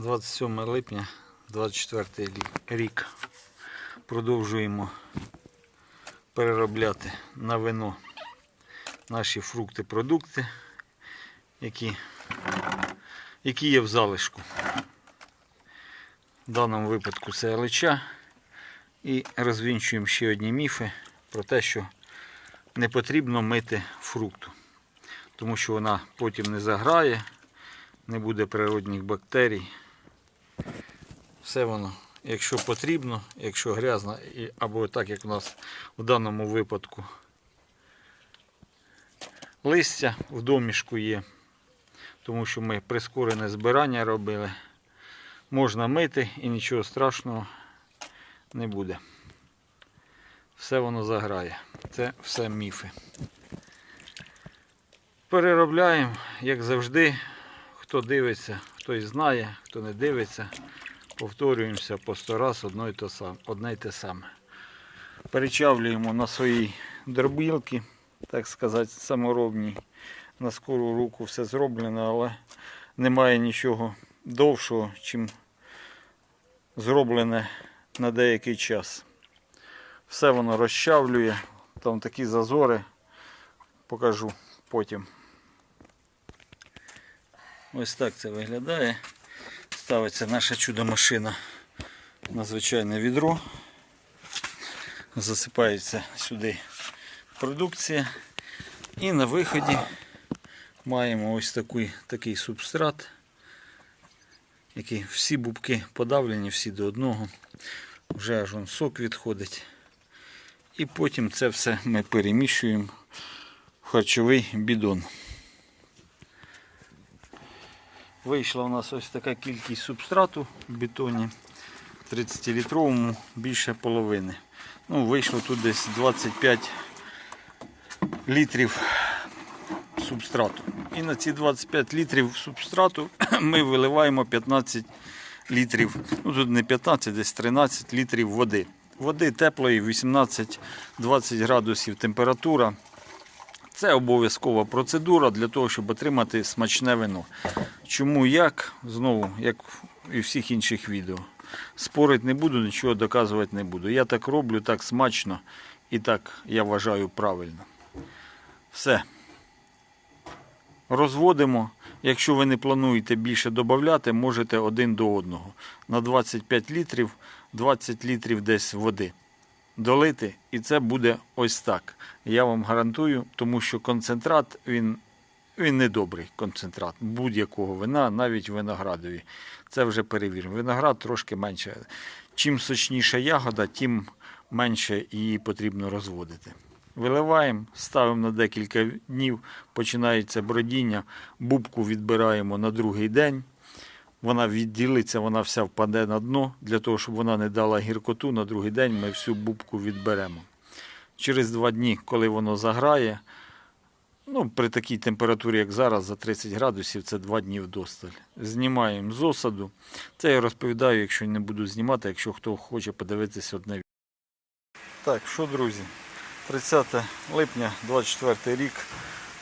27 липня 24 рік. Продовжуємо переробляти на вино наші фрукти, продукти, які, які є в залишку. В даному випадку це алича. І розвінчуємо ще одні міфи про те, що не потрібно мити фрукту, тому що вона потім не заграє, не буде природних бактерій. Все воно, якщо потрібно, якщо грязно, або так як у нас в даному випадку листя в домішку є, тому що ми прискорене збирання робили. Можна мити і нічого страшного не буде. Все воно заграє. Це все міфи. Переробляємо, як завжди. Хто дивиться, хтось знає, хто не дивиться. Повторюємося по сто раз одне й те саме. Перечавлюємо на своїй дробілки, так сказати, саморобній. На скору руку все зроблено, але немає нічого довшого, чим зроблене на деякий час. Все воно розчавлює, там такі зазори, покажу потім. Ось так це виглядає. Ставиться наша чудо-машина на звичайне відро. Засипається сюди продукція. І на виході маємо ось такий, такий субстрат, який всі бубки подавлені, всі до одного. Вже аж он сок відходить. І потім це все ми переміщуємо в харчовий бідон. Вийшла у нас ось така кількість субстрату в бетоні. 30-літровому більше половини. Ну, вийшло тут десь 25 літрів субстрату. І на ці 25 літрів субстрату ми виливаємо 15 літрів, ну тут не 15, десь 13 літрів води. Води теплої, 18-20 градусів температура. Це обов'язкова процедура для того, щоб отримати смачне вино. Чому як? Знову, як і всіх інших відео. Спорити не буду, нічого доказувати не буду. Я так роблю, так смачно і так я вважаю правильно. Все. Розводимо. Якщо ви не плануєте більше додати, можете один до одного. На 25 літрів, 20 літрів десь води долити, і це буде ось так. Я вам гарантую, тому що концентрат він, він не добрий концентрат будь-якого вина, навіть виноградові. Це вже перевірено. Виноград трошки менше. Чим сочніша ягода, тим менше її потрібно розводити. Виливаємо, ставимо на декілька днів, починається бродіння, бубку відбираємо на другий день. Вона відділиться, вона вся впаде на дно. Для того, щоб вона не дала гіркоту, на другий день ми всю бубку відберемо. Через два дні, коли воно заграє, ну, при такій температурі, як зараз, за 30 градусів, це два дні вдосталь. Знімаємо з осаду. Це я розповідаю, якщо не буду знімати, якщо хто хоче подивитися одне відео. Так, що, друзі, 30 липня 24 рік,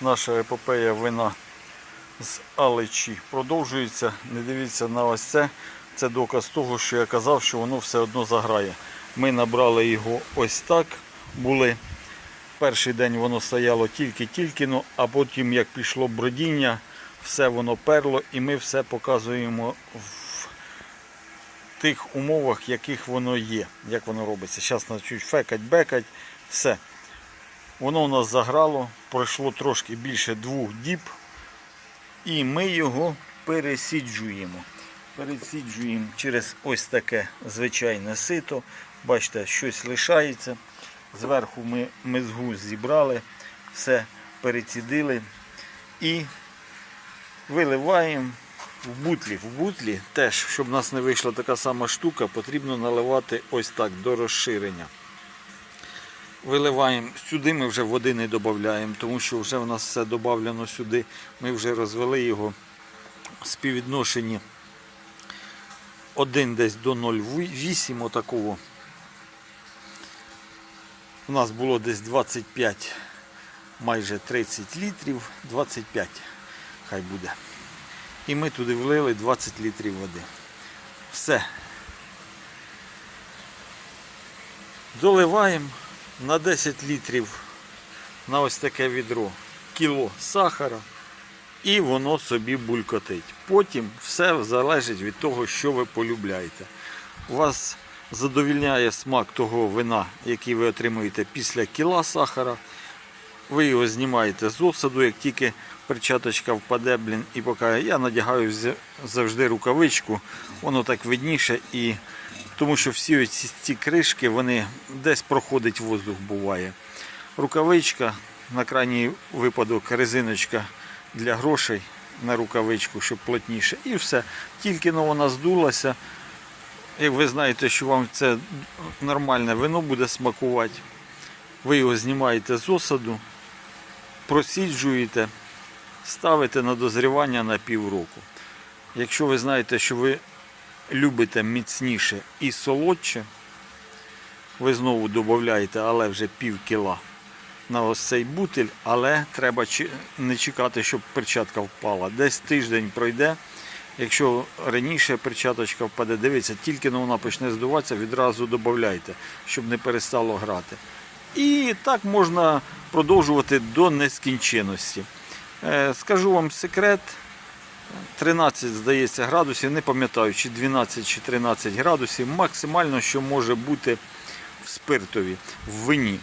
наша епопея вина з Алечі продовжується. Не дивіться на ось це. Це доказ того, що я казав, що воно все одно заграє. Ми набрали його ось так. Були. Перший день воно стояло тільки-тільки, а потім, як пішло бродіння, все воно перло і ми все показуємо в тих умовах, яких воно є, як воно робиться. Зараз нас чуть фекать, бекать, все. Воно у нас заграло, пройшло трошки більше двох діб. І ми його пересіджуємо. Пересіджуємо через ось таке звичайне сито. Бачите, щось лишається. Зверху ми мезгу зібрали, все перецідили і виливаємо в бутлі. В бутлі теж, щоб у нас не вийшла така сама штука, потрібно наливати ось так до розширення. Виливаємо сюди, ми вже води не додаємо, тому що вже в нас все додано сюди. Ми вже розвели його в співвідношенні 1 десь до 0,8 отакого. У нас було десь 25, майже 30 літрів, 25 хай буде. І ми туди влили 20 літрів води. Все. Доливаємо на 10 літрів на ось таке відро кіло сахара і воно собі булькотить. Потім все залежить від того, що ви полюбляєте. У вас задовільняє смак того вина, який ви отримуєте після кіла сахара. Ви його знімаєте з осаду, як тільки перчаточка впаде, блін, і поки я надягаю завжди рукавичку, воно так видніше, і тому що всі ці, ці кришки, вони десь проходить воздух буває. Рукавичка, на крайній випадок резиночка для грошей на рукавичку, щоб плотніше. І все. Тільки но вона здулася. Як ви знаєте, що вам це нормальне вино буде смакувати, ви його знімаєте з осаду, просіджуєте, ставите на дозрівання на півроку. Якщо ви знаєте, що ви любите міцніше і солодше, ви знову додаєте, але вже пів кіла на ось цей бутиль, але треба не чекати, щоб перчатка впала. Десь тиждень пройде. Якщо раніше перчаточка впаде, дивіться, тільки но вона почне здуватися, відразу додайте, щоб не перестало грати. І так можна продовжувати до нескінченності. Е, Скажу вам секрет. 13, здається, градусів, не пам'ятаю, чи 12 чи 13 градусів, максимально, що може бути в спиртові, в вині.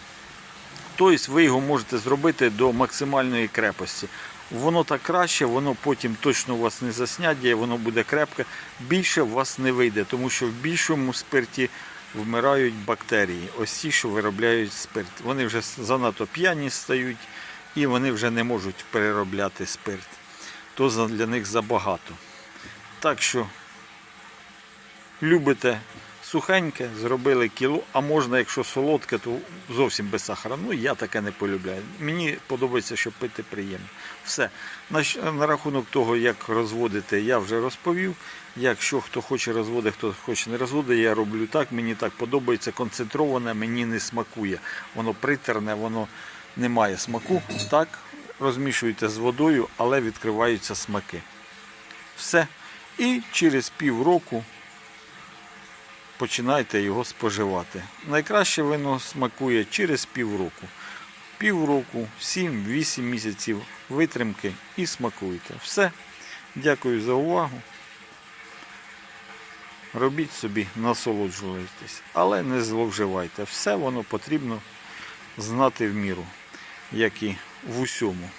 Тобто ви його можете зробити до максимальної крепості. Воно так краще, воно потім точно у вас не заснядє, воно буде крепке. Більше у вас не вийде, тому що в більшому спирті вмирають бактерії, ось ті, що виробляють спирт. Вони вже занадто п'яні стають і вони вже не можуть переробляти спирт. То для них забагато. Так що любите сухеньке, зробили кіло, а можна, якщо солодке, то зовсім без сахара. Ну, я таке не полюбляю. Мені подобається, щоб пити приємно. Все. На, на рахунок того, як розводити, я вже розповів. Якщо хто хоче розводити, хто хоче не розводити, я роблю так. Мені так подобається. Концентроване, мені не смакує. Воно притерне, воно не має смаку. Так, розмішуєте з водою, але відкриваються смаки. Все. І через півроку починайте його споживати. Найкраще вино смакує через півроку. Півроку, 7-8 місяців витримки і смакуйте. Все. Дякую за увагу. Робіть собі, насолоджуйтесь, але не зловживайте. Все воно потрібно знати в міру, як і в усьому.